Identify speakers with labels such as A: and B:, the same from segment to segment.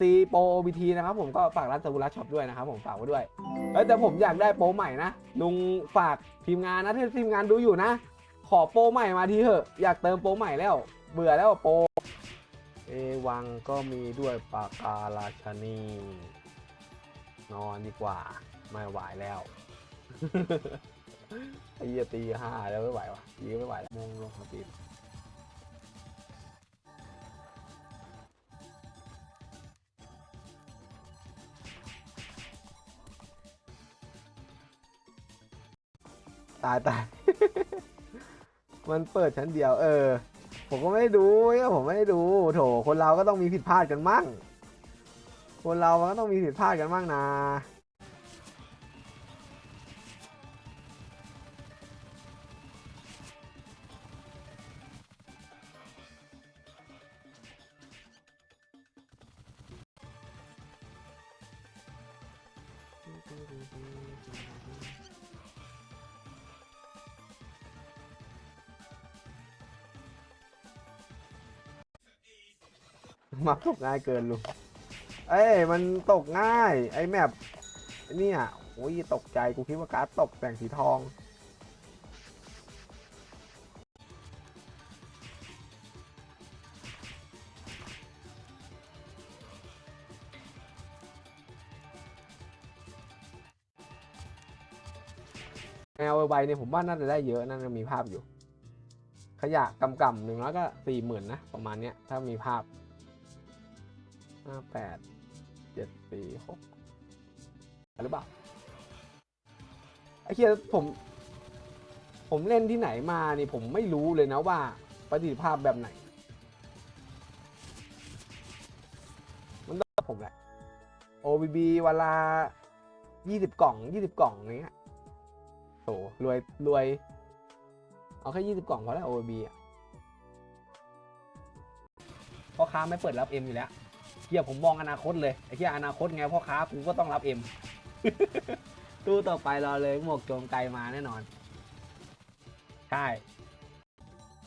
A: ตีโปร OBT นะครับผมก็ฝากร้านซากุระช็อปด้วยนะครับผมฝากไว้ด้วยเอ้ยแต่ผมอยากได้โปรใหม่นะลุงฝากทีมงานนะถ้าทีมงานดูอยู่นะ ขอโปรใหม่มาทีเถอะอยากเติมโปรใหม่แล้ว เบื่อแล้วโปรเอวังก็มีด้วยปากกาลาชนี นอนดีกว่า ไม่ไหวแล้วไอ้เหี้ยตีห้าแล้วไม่ไหววะยีไม่ไหวแล้วมงลงมาตี ตายตาย มันเปิดชั้นเดียว เออ ผมก็ไม่ได้ดูเนี่ยผมไม่ได้ดูโถคนเราก็ต้องมีผิดพลาดกันมั่ง คนเรามันก็ต้องมีผิดพลาดกันมั่งนะ มักตกง่ายเกินลุงเอ้ยมันตกง่าย ไอ้แมปเนี่ยโอ้ยตกใจกูคิดว่าการ์ดตกแต่งสีทองแมวใบเนี่ยผมว่าน่าจะได้เยอะน่าจะมีภาพอยู่ ขยะกำกำหนึ่งแล้วก็สี่หมื่นนะ ประมาณเนี้ยถ้ามีภาพ ห้าแปดเจ็ดสี่หกหรือเปล่าไอ้เคียผม ผมเล่นที่ไหนมานี่ผมไม่รู้เลยนะว่าประสิทธิภาพแบบไหน มันต้องผมแหละ OBB เวลายี่สิบกล่องยี่สิบกล่องอย่างเงี้ยโถรวยรวย เอาแค่ยี่สิบกล่องพอแล้ว OBB อะพ่อค้าไม่เปิดรับเอ็มอยู่แล้ว เฮียผมมองอนาคตเลยไอ้เฮียอนาคตไงพ่อค้ากูก็ต้องรับเอ็มตู้ต่อไปรอเลยหมวกโจมไกลมาแน่นอน ใช่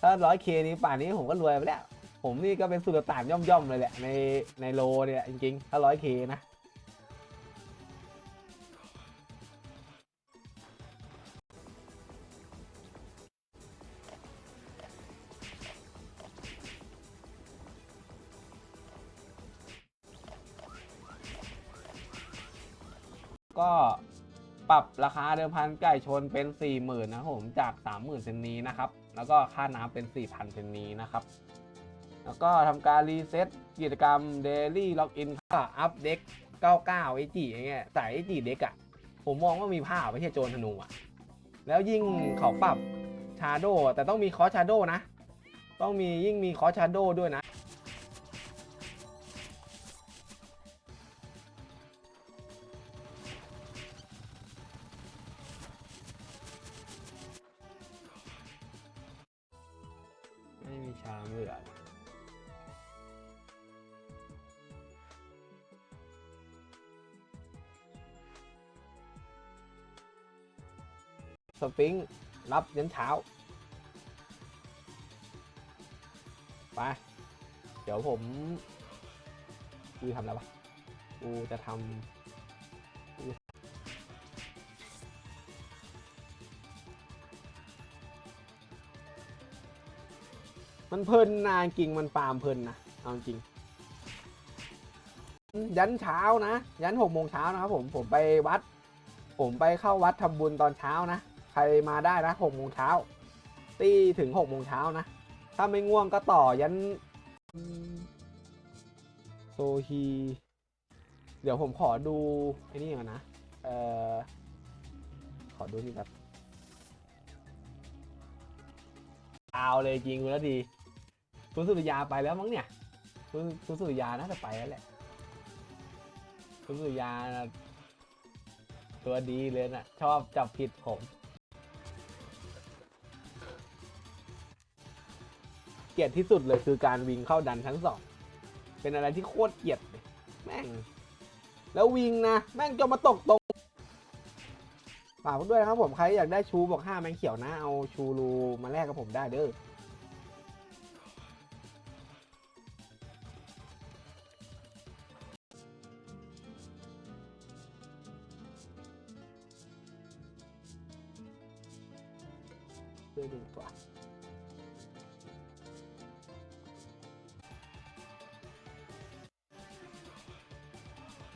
A: ถ้าร้อยเคนี้ป่านนี้ผมก็รวยไปแล้ว ผมนี่ก็เป็นสุดต่านย่อมๆเลยแหละในในโลเนี่ยจริงๆถ้าร้อยเคนะ ก็ปรับราคาเดิมพันไก่ชนเป็น 4 0,000นะครับผมจาก 30,000เซนนี้นะครับ แล้วก็ค่าน้ำเป็น 4,000เซนนี้นะครับ แล้วก็ทำการรีเซ็ตกิจกรรม Daily Login ค่าอัพเด็ก99ไอจีอย่างเงี้ยใส่ไอจีเด็กอะผมมองว่ามีผ้าไม่ใช่โจรธนูอะแล้วยิ่งเขาปรับชาโดแต่ต้องมีคอชาโดนะ ต้องมียิ่งมีคอชาโดด้วยนะิงรับยันเช้า ไป เดี๋ยวผมกูทำอะไรวะกูจะทำกูมันเพลินนาจริงมันฟามเพลินนะเอาจริง ยันเช้านะ ยันหกโมงเช้านะครับผมผมไปวัด ผมไปเข้าวัดทำบุญตอนเช้านะ มาได้นะหกโมงเช้าตีถึงหกโมงเช้านะ ถ้าไม่ง่วงก็ต่อยันโซฮีเดี๋ยวผมขอดูไอ้นี่ก่อนนะ เอ่อ ขอดูนี่แบบเอาเลยจริงคุณแล้วดีคุณสุริยาไปแล้วมั้งเนี่ยคุณคุณสุริยาน่าจะไปแล้วแหละคุณสุริยาน่ะตัวดีเลยน่ะ ชอบจับผิดผม เกลียดที่สุดเลยคือการวิ่งเข้าดันชั้นสองเป็นอะไรที่โคตรเกลียดแม่ง แล้ววิ่งนะแม่งจะมาตกตรงฝากด้วยนะครับผมใครอยากได้ชูบอกห้าแมงเขียวนะเอาชูรูมาแลกกับผมได้เด้อ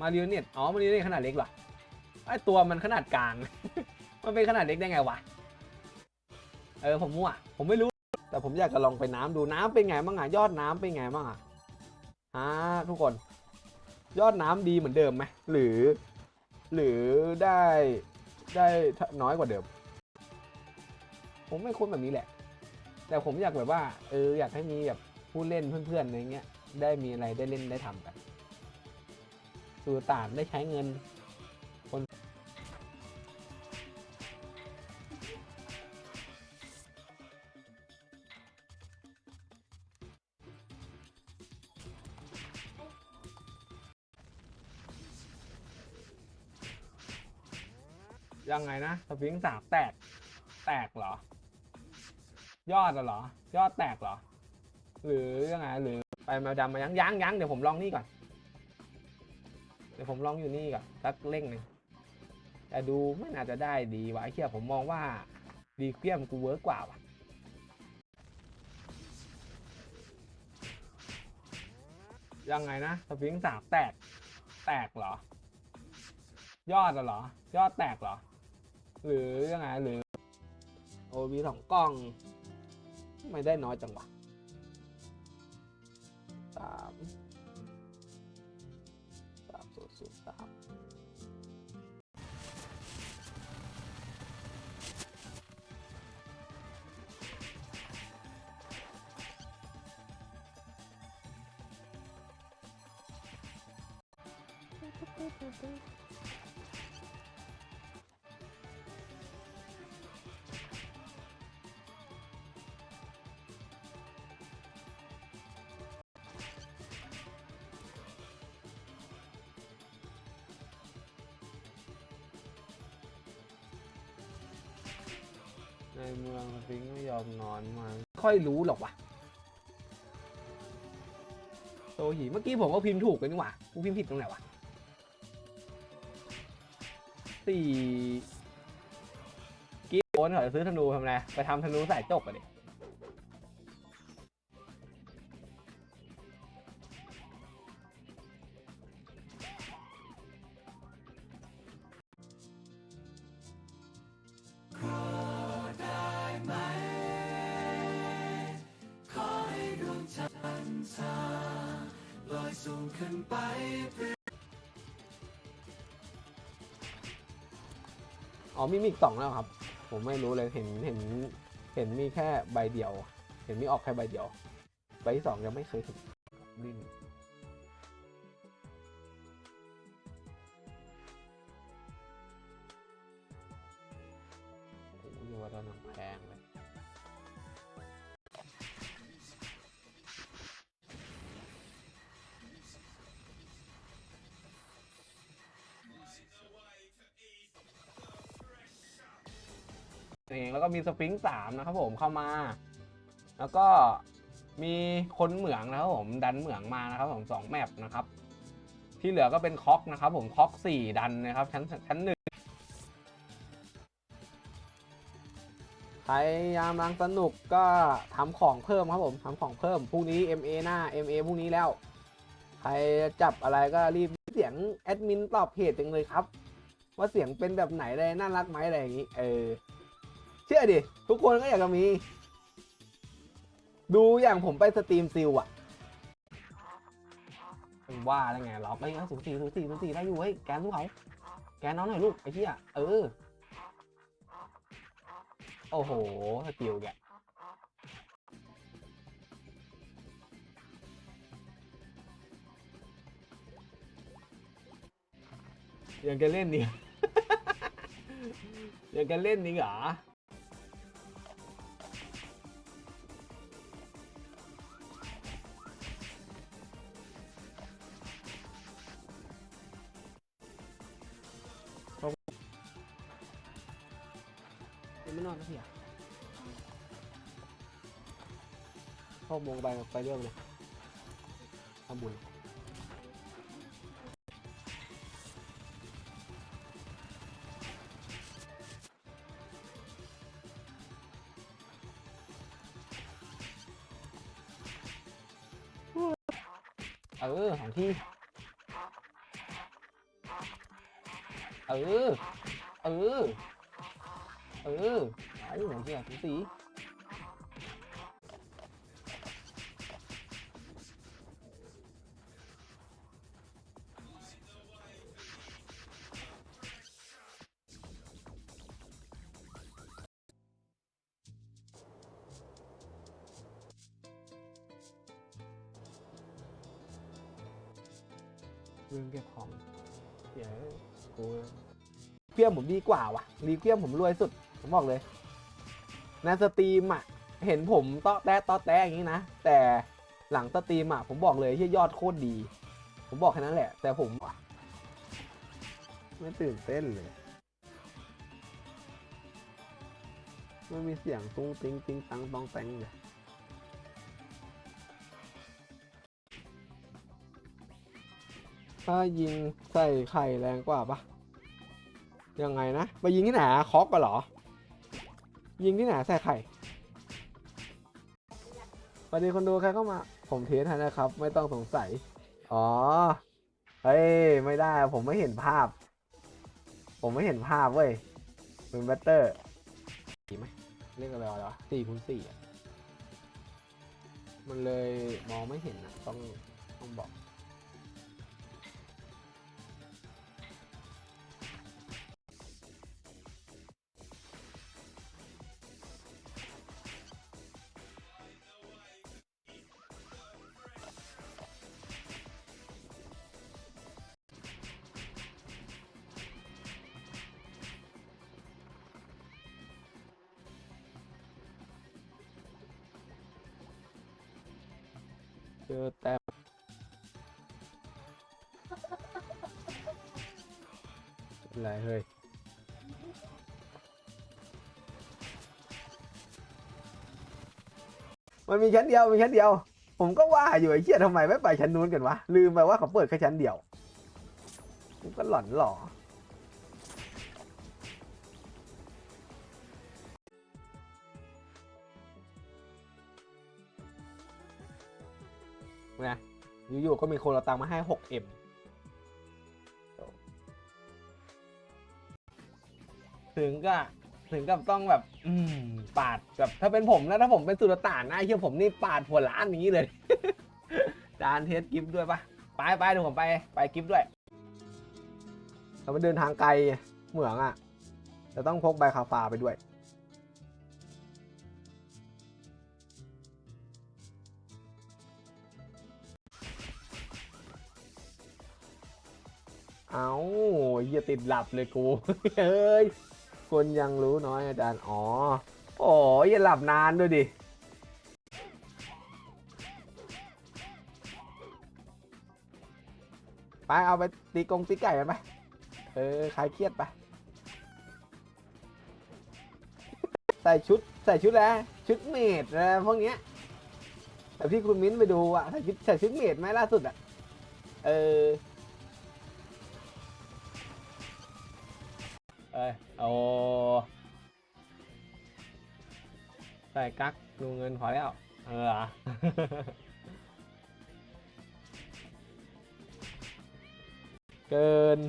A: มาริโอเน็ตอ๋อมาริโอเน็ตขนาดเล็กเหรอไอตัวมันขนาดกลาง มันเป็นขนาดเล็กได้ไงวะ เออผมมั่ว ผมไม่รู้ แต่ผมอยากจะลองไปน้ำดูน้ำเป็นไงบ้างอะยอดน้ำเป็นไงบ้างอะฮะทุกคน ยอดน้ำดีเหมือนเดิมไหมหรือ หรือได้ได้น้อยกว่าเดิม ผมไม่คุ้นแบบนี้แหละ แต่ผมอยากแบบว่า เอออยากให้มีแบบผู้เล่นเพื่อนๆอะไรเงี้ย ได้มีอะไรได้เล่นได้ทำกัน สูตานได้ใช้เงินคนยังไงนะสฟิงสามแตก แตกเหรอ ยอดเหรอ ยอดแตกเหรอ หรือยังไงหรือไปมวดำมายังยังยังเดี๋ยวผมลองนี่ก่อน เดี๋ยวผมลองอยู่นี่ก่อนสักเร่งหนึ่งแต่ดูไม่น่าจะได้ดีวะไอ้เหี้ยผมมองว่าดีเกียมกูเวิร์กกว่าว่ะยังไงนะสฟิงสามแตก แตกเหรอ ยอดอะเหรอ ยอดแตกเหรอ หรือยังไงหรือโอวีสองกล้อง ไม่ได้น้อยจังวะสาม well. อนมาค่อยรู้หรอกวะโตหีเมื่อกี้ผมก็พิมพ์ถูกกันนี่หว่ากูพิมพ์ผิดตรงไหนวะสี่กิ๊โอนเขาจะซื้อธนูทำไรไปทำธนูใส่จกอะดิ อมีมีอีกสองแล้วครับ ผมไม่รู้เลยเห็นเห็นเห็นมีแค่ใบเดียว เห็นมีออกแค่ใบเดียว ใบที่สองยังไม่เคยถึงดิ้น เองแล้วก็มีสฟิงค์สามนะครับผมเข้ามา แล้วก็มีคนเหมืองนะครับผมดันเหมืองมานะครับผมสองแมปนะครับ ที่เหลือก็เป็นคอกนะครับผมคอกสี่ดันนะครับชั้นชั้นหนึ่งใครยามรังสนุกก็ทำของเพิ่มครับผมทำของเพิ่มพรุ่งนี้ MA หน้า MA พรุ่งนี้แล้ว ใครจับอะไรก็รีบเสียงแอดมินตอบเพจจังเลยครับ ว่าเสียงเป็นแบบไหนเลยน่ารักไหมอะไรอย่างนี้ เออ เชื่อดิ ทุกคนก็อยากจะมี ดูอย่างผมไปสตรีมซิลอะว่าแล้วไงล็อกไอ้สูสีสูสีสูสีได้อยู่เฮ้ยแกนลูกเขาแกนน้องหน่อยลูกไอ้เหี้ยเออ โอ้โหสกิลแกยังจะเล่นนี่ยังจะเล่นนี่เหรอ มงไปไปเรื่องเลยทำบุญเออของที่ เออ เออ เออไอาหนูเหี้ยสี ยมผมดีกว่าว่ะรีเพียมผมรวยสุด ผมบอกเลยในสตรีมอะ เห็นผมต้อแต้ต้อแต้อย่างนี้นะ แต่หลังสตรีมอะ ผมบอกเลยที่ยอดโคตรดี ผมบอกแค่นั้นแหละ แต่ผมไม่ตื่นเต้นเลยไม่มีเสียงตุ้งติ้งติ้งตังตองแตงเลยถ้ายิงใส่ไข่แรงกว่าปะ ยังไงนะ ไปยิงที่ไหนอะเคอกกันเหรอ ยิงที่ไหนใส่ไข่สวัสดีคนดูใครเข้ามา ผมเทสให้นะครับ ไม่ต้องสงสัย อ๋อ เฮ้ย ไม่ได้ ผมไม่เห็นภาพ ผมไม่เห็นภาพเว้ย เป็นแบตเตอร์สี่ไหมเรียกอะไรวะสี่คูณสี่อะมันเลยมองไม่เห็นอะต้องต้องบอก อแต้มอะไรเฮ้ยมันมีชั้นเดียวมีชั้นเดียว ผมก็ว่าอยู่ไอ้เชี่ยทำไมไม่ไปชั้นนู้นกันวะลืมไปว่าเขาเปิดแค่ชั้นเดียวผมก็หล่อนหล่อ อยู่ๆก็มีคนเอาตังค์มาให้ 6M ถึงก็ถึงกับต้องแบบ อืม ปาดแบบถ้าเป็นผมนะถ้าผมเป็นสุลต่านนะเชี่ยผมนี่ปาดหัวล้านอย่างนี้เลย จานเทสกิฟด้วยปะไปไปเดี๋ยวผมไปไปกิฟด้วยเราไปเดินทางไกลเหมืองอะจะต้องพกใบคาฟาไปด้วย เอาอย่าติดหลับเลยกูเฮ้ยคนยังรู้น้อยอาจารย์ อ๋อ โอ้ยอย่าหลับนานด้วยดิ ไปเอาไปตีกงตีไก่กันไปเออคลายเครียดไป ใส่ชุดใส่ชุดแล้วชุดเมดอะไรพวกเนี้ยแบบที่คุณมิ้นไปดูอะใส่ชุดใส่ชุดเมดไหมล่าสุดอะเออ โอ้ใส่กักดูเงินพอแล้ว เออเกิน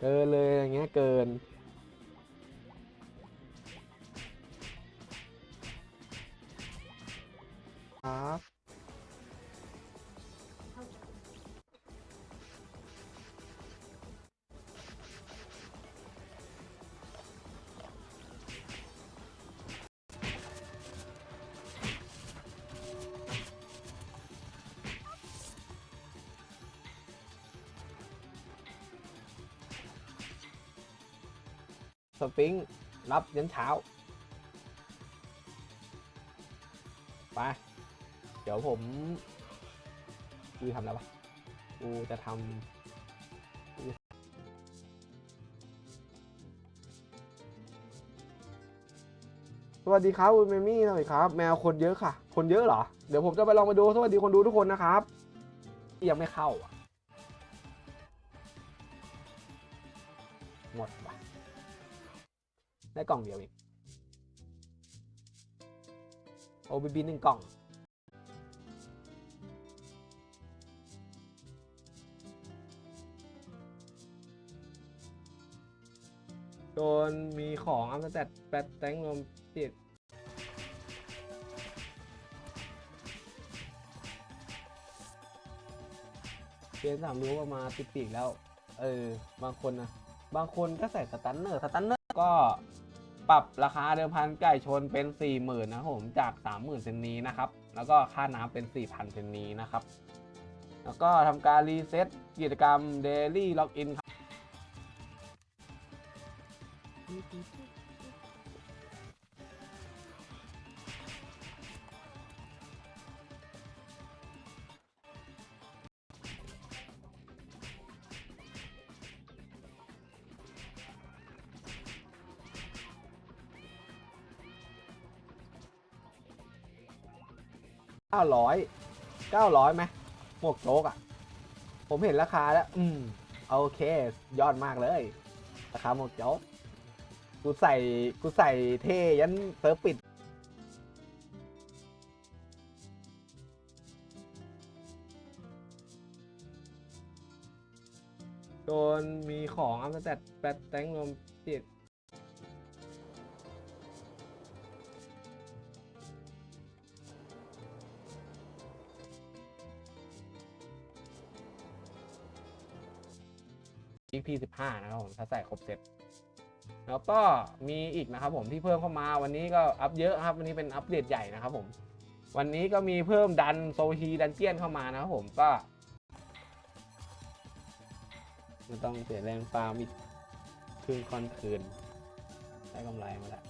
A: เกินเลยอย่างเงี้ยเกิน ครับ สปิงรับยันเช้า ไป เดี๋ยวผม กูทำแล้ววะ กูจะทำสวัสดีครับคุณเมมี่สวัสดีครับ แมวคนเยอะค่ะ คนเยอะเหรอ เดี๋ยวผมจะไปลองไปดูสวัสดีคนดูทุกคนนะครับ ยังไม่เข้าอะหมดว่ะ ได้กล่องเดียวเองโอบีบีหนึ่งกล่อง โดนมีของอัมสเตดแปดแตงลมติดเพียนสามรู้ว่ามาติดติดแล้ว เออ บางคนนะ บางคนก็ใส่สตันเนอร์ สตันเนอร์ก็ ปรับราคาเดิมพันไก่ชนเป็น 4 0,000นะครับผมจาก 30,000เซนนี้นะครับแล้วก็ค่าน้ำเป็น 4,000เซนนี้นะครับแล้วก็ทำการรีเซ็ตกิจกรรม Daily Login าร้อยเก้าร้อยไหมหมวกโจ๊กอะ่ะ ผมเห็นราคาแล้ว อืม โอเค ยอดมากเลย ราคาหมวกโจ๊ก กูใส่ กูใส่เท่ยันเซิร์ฟปิดโดนมีของอัมสแตทแปดแตงรวมติด EP 15 นะครับผมถ้าใส่ครบเซตแล้วก็มีอีกนะครับผมที่เพิ่มเข้ามาวันนี้ก็อัพเยอะครับ วันนี้เป็นอัปเดตใหญ่นะครับผม วันนี้ก็มีเพิ่มดันโซฮีดันเจียนเข้ามานะครับผมก็ต้องเสียแรงฟาร์มอีกคืนคอนคืนได้กำไรมาแล้ว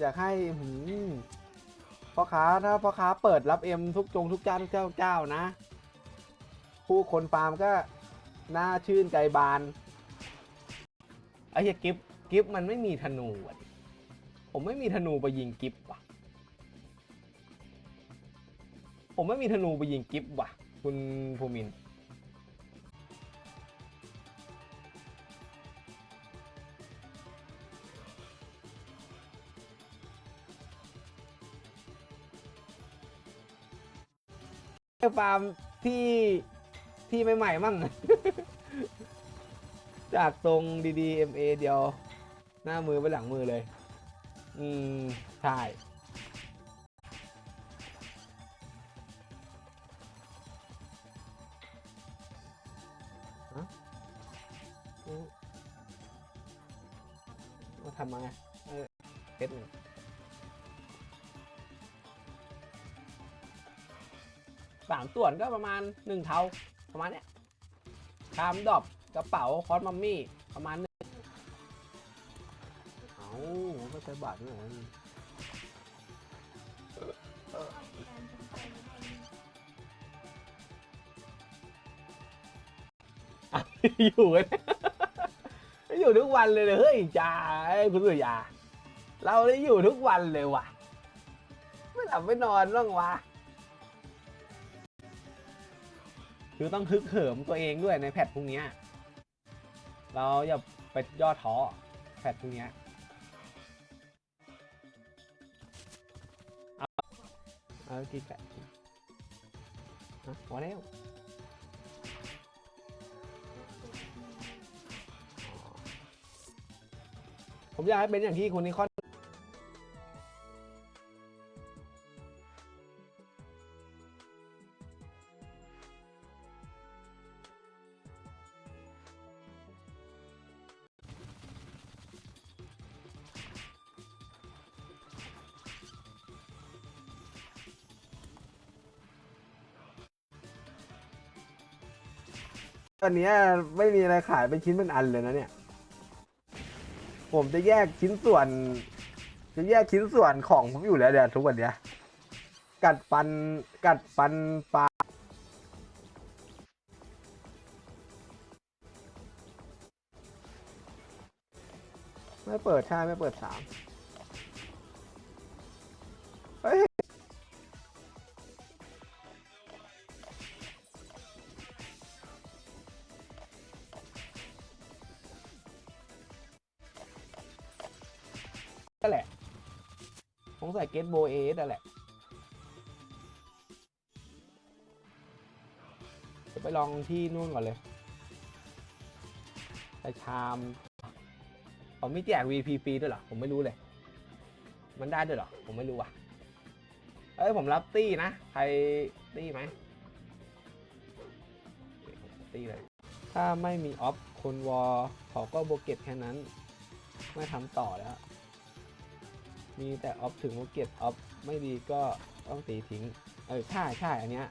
A: อยากให้หืมพ่อค้าถ้าพ่อค้าเปิดรับเอ็มทุกจงทุกเจ้าทุกเจ้าเจ้านะ ผู้คนฟาร์มก็น่าชื่นใจบานไอ้เหี้ยกิฟกิฟมันไม่มีธนูอะผมไม่มีธนูไปยิงกิฟว่ะ ผมไม่มีธนูไปยิงกิฟว่ะ คุณภูมิน ฟาร์มที่ที่ใหม่ๆมั่ง จากทรงดีๆ MA เดียว หน้ามือไปหลังมือเลย อืม ใช่ วนก็ประมาณหนึ่งเท่าประมาณเนี้ยชามดอบกระเป๋าคอสมัมมี่ประมาณนึงเอาก็ใช้บาทนี่หว่าอะอยู่กันอยู่ทุกวันเลยเลยเฮ้ยจ้าคุณสุยา เราได้อยู่ทุกวันเลยว่ะ ไม่หลับไม่นอนบ้างวะ คือต้องฮึกเหิมตัวเองด้วยในแพทพวกนี้เราอย่าไปย่อท้อแพทพวกนี้เอาเอากินไก่ฮะพอแล้วผมอยากให้เป็นอย่างที่คุณนิคอน อนเนี้ยไม่มีอะไรขายเป็นชิ้นเป็นอันเลยนะเนี่ย ผมจะแยกชิ้นส่วน จะแยกชิ้นส่วนของผมอยู่แล้วเดี๋ยวทุกวันเนี้ย กัดฟันกัดฟันปลาไม่เปิดใช่ไม่เปิดสาม กตโบเอสนั่นแหละเดี๋ยวไปลองที่นู่นก่อนเลยแต่ชามเขาไม่แจก VP ฟรีด้วยเหรอ ผมไม่รู้เลย มันได้ด้วยเหรอ ผมไม่รู้ว่ะ เอ้ย ผมรับตี้นะ ใครตี้ไหมตี้เลย ถ้าไม่มีออฟคนวอลเขาก็โบเก็ตแค่นั้น ไม่ทำต่อแล้ว มีแต่ออฟถึงโบเก็ตออฟไม่ดีก็ต้องตีทิ้ง เออใช่ใช่อันเนี้ย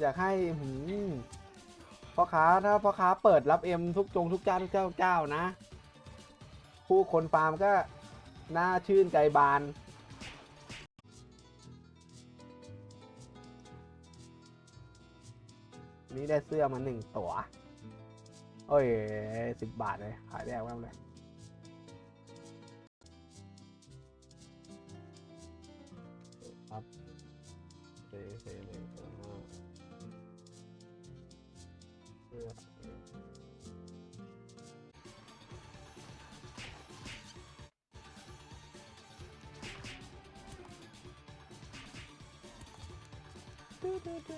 A: อยากให้หืมพ่อค้าถ้าพ่อค้าเปิดรับเอ็มทุกจงทุกเจ้าทุกเจ้าเจ้านะ ผู้คนฟาร์มก็น่าชื่นใจบานนี่ได้เสื้อมาหนึ่งตัว โอ้ยสิบบาทเลย ขายได้แววเลย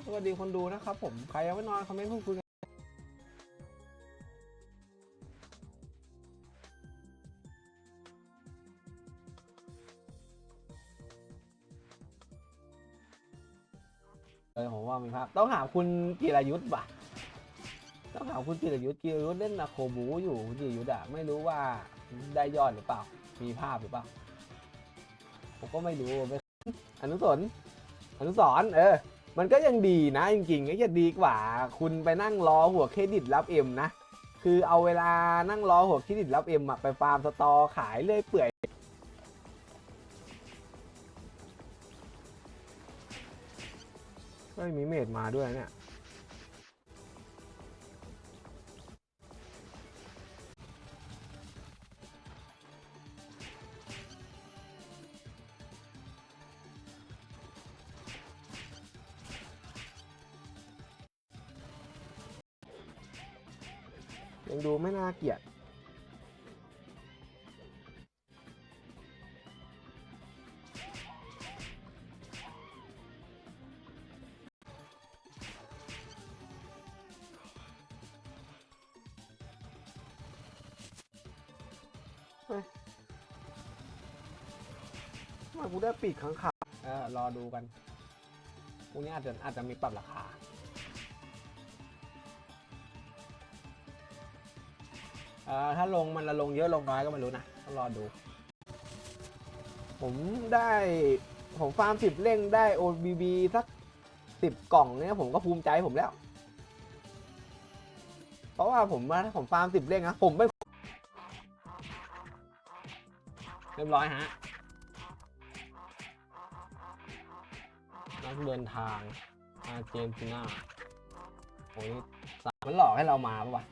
A: สวัสดีคนดูนะครับผม ใครยังไม่นอนคอมเมนต์พูดคุยกันเออผมว่ามีภาพต้องถามคุณจิรายุทธ์ป่ะ ต้องถามคุณจิรายุทธ์จิรายุทธ์เล่นนาโคบูอยู่คุณจิรายุทธ์อะไม่รู้ว่าได้ยอดหรือเปล่า มีภาพหรือเปล่า ผมก็ไม่รู้ไม่อนุสนท์อนุสรณ์เออ มันก็ยังดีนะจริงๆก็จะดีกว่า คุณไปนั่งรอหัวเครดิตรับเอ็มนะ คือเอาเวลานั่งรอหัวเครดิตรับเอ็มไปฟาร์มสตอขายเรื่อยเปื่อยก็มีเมดมาด้วยเนี่ย มากูได้ปีกข้างขาเออรอดูกันพรุ่งนี้อาจจะอาจจะมีปรับราคา เอ่อถ้าลงมันละลงเยอะลงน้อยก็ไม่รู้นะต้องรอดู ผมได้ ผมฟาร์มสิบเร่งได้ OBB สักสิบกล่องเนี่ยผมก็ภูมิใจผมแล้ว เพราะว่าผมว่าถ้าผมฟาร์มสิบเร่งนะผมไม่เรียบร้อยฮะ นักเดินทางอาร์เจนตินาโอ้ยสามมันหลอกให้เรามาปะวะ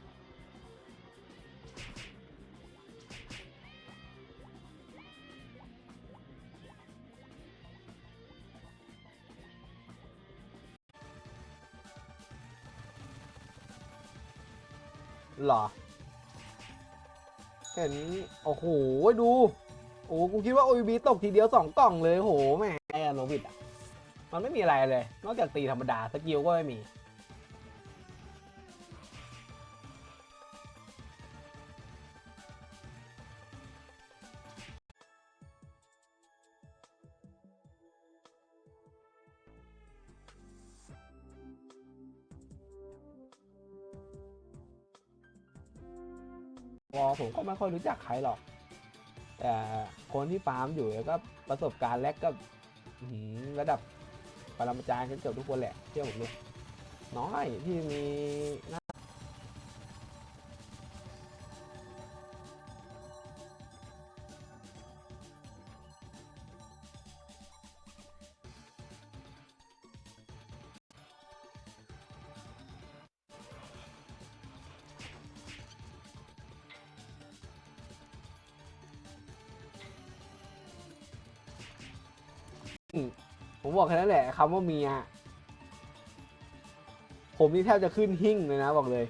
A: หรอ เห็น โอ้โห ดู โอ้กูคิดว่า OB ตกทีเดียวสองกล่องเลยโห แม่ไอ้โนบิดอะ มันไม่มีอะไรเลย นอกจากตีธรรมดาสกิลก็ไม่มีวอผมก็ไม่ค่อยรู้จักใครหรอก แต่คนที่ฟาร์มอยู่ก็ประสบการณ์แรกก็ระดับ ปรมาจารย์กันเกือบทุกคนแหละเชื่อผมเลยน้อยที่มี บอกแค่นั้นแหละคำว่าเมีย ผมนี่แทบจะขึ้นหิ้งเลยนะบอกเลย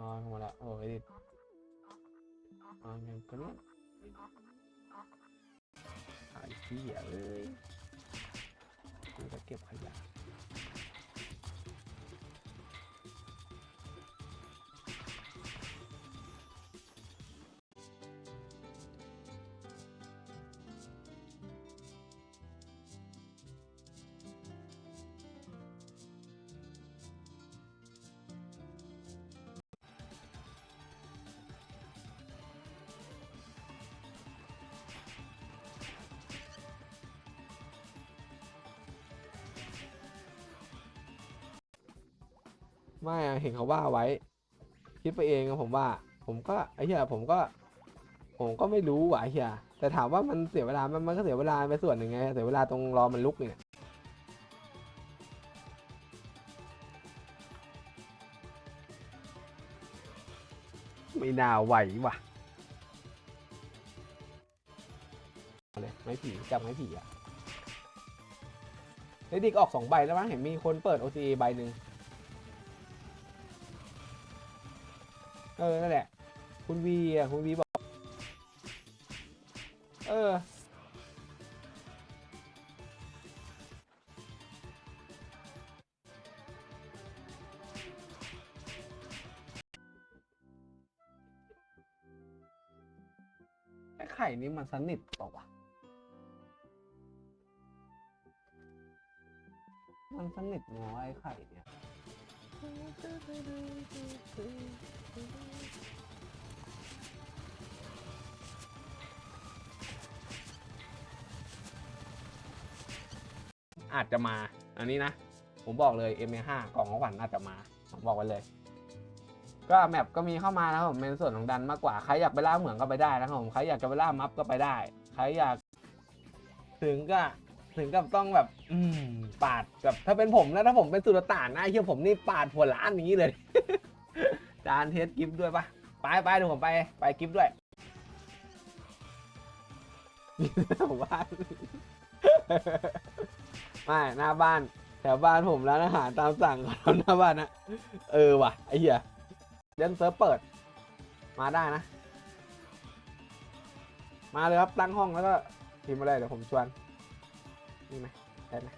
A: นอนหมดละโอ้ยดินอนยังกันนะไอ้เหี้ยเลยกูจะเก็บขยะ ไม่อะเห็นเขาว่าไว้ คิดไปเองอะผมว่า ผมก็ไอ้เหี้ยผมก็ ผมก็ไม่รู้ว่ะไอ้เหี้ยแต่ถามว่ามันเสียเวลามันมันก็เสียเวลาไปส่วนหนึ่งไงเสียเวลาตรงรอมันลุกเนี่ยไม่น่าไหวว่ะเลยไม้ผีจับไม้ผีอะเดดิกออกสองใบแล้วมั้งเห็นมีคนเปิด OCA ใบหนึ่ง เออ นั่นแหละ คุณวีอะ คุณวีบอก เออ ไอ้ไข่นี่มันสนิทเปล่าวะ มันสนิทงอไอ้ไข่เนี่ย อาจจะมา อันนี้นะ ผมบอกเลย M5 กล่องของขวัญอาจจะมา ผมบอกไว้เลย ก็แมปก็มีเข้ามานะครับผมเป็นส่วนของดันมากกว่า ใครอยากไปล่าเหมืองก็ไปได้นะครับผม ใครอยากจะไปล่ามัฟก็ไปได้ ใครอยาก ถึงก็ถึงกับต้องแบบ อืมปาดแบบถ้าเป็นผมนะถ้าผมเป็นสุลต่านนะเหี้ยผมนี่ปาดหัวล้านอย่างนี้เลย จานเทสกิฟด้วยปะไปไปเดี๋ยวผมไปไปกิฟด้วยผมว่าไม่หน้าบ้าน แถวบ้านผมร้านอาหารตามสั่งขาทำหน้าบ้านนะเออว่ะไอ้เหี้ยเล่นเซิร์ฟเปิด มาได้นะ มาเลยครับตั้งห้องแล้วก็พิมพ์มาเลยเดี๋ยวผมชวนนี่ไหมได้ไหม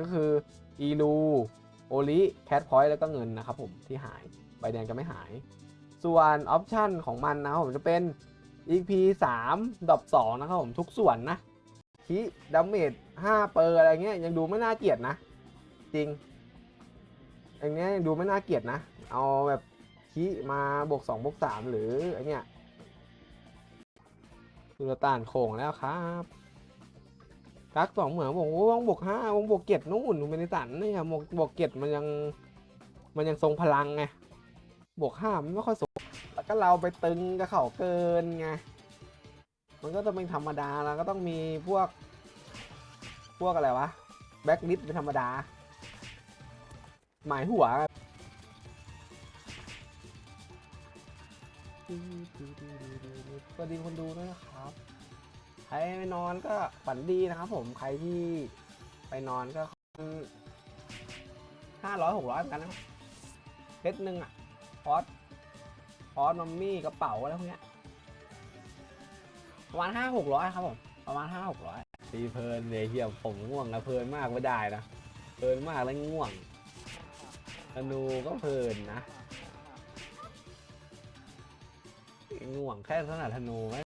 A: ก็คืออีลูโอลิแคทพอยต์แล้วก็เงินนะครับผมที่หายใบแดงจะไม่หาย ส่วนออปชันของมันนะผมจะเป็น EP 3ดอบ2นะครับผมทุกส่วนนะคีดาเมจ5เปอร์อะไรเงี้ยยังดูไม่น่าเกลียดนะ จริงอย่างเงี้ยยังดูไม่น่าเกลียดนะ เอาแบบคีมาบวก2บวก3หรือไอเนี้ยสุลต่านโข่งแล้วครับ กักสองเหมือนบอกว่าวงบวกห้าวงบวกเจ็ดนู่นเมนิสันนี่ครับบวกบวกเจ็ดมันยังมันยังทรงพลังไงบวกห้ามันไม่ค่อยสมแล้วก็เราไปตึงกับเขาเกินไงมันก็ต้องเป็นธรรมดาแล้วก็ต้องมีพวกพวกอะไรวะแบ็กลิสเป็นธรรมดา หมายหัวสวัสดีคนดูด้วยนะครับ ใครไปนอนก็ฝันดีนะครับผมใครที่ไปนอนก็ห้าร้อยหกร้อยเหมือนกันนะเซตหนึ่งอะพอสพอสมัมมี่กระเป๋าอะไรพวกเนี้ยประมาณห้าหกร้อยครับผมประมาณห้าหกร้อยตีเพลินเลยเฮียผมง่วงนะเพลินมากไม่ได้นะเพลินมากแล้วง่วงธนูก็เพลินนะง่วงแค่ขนาดธนูไหม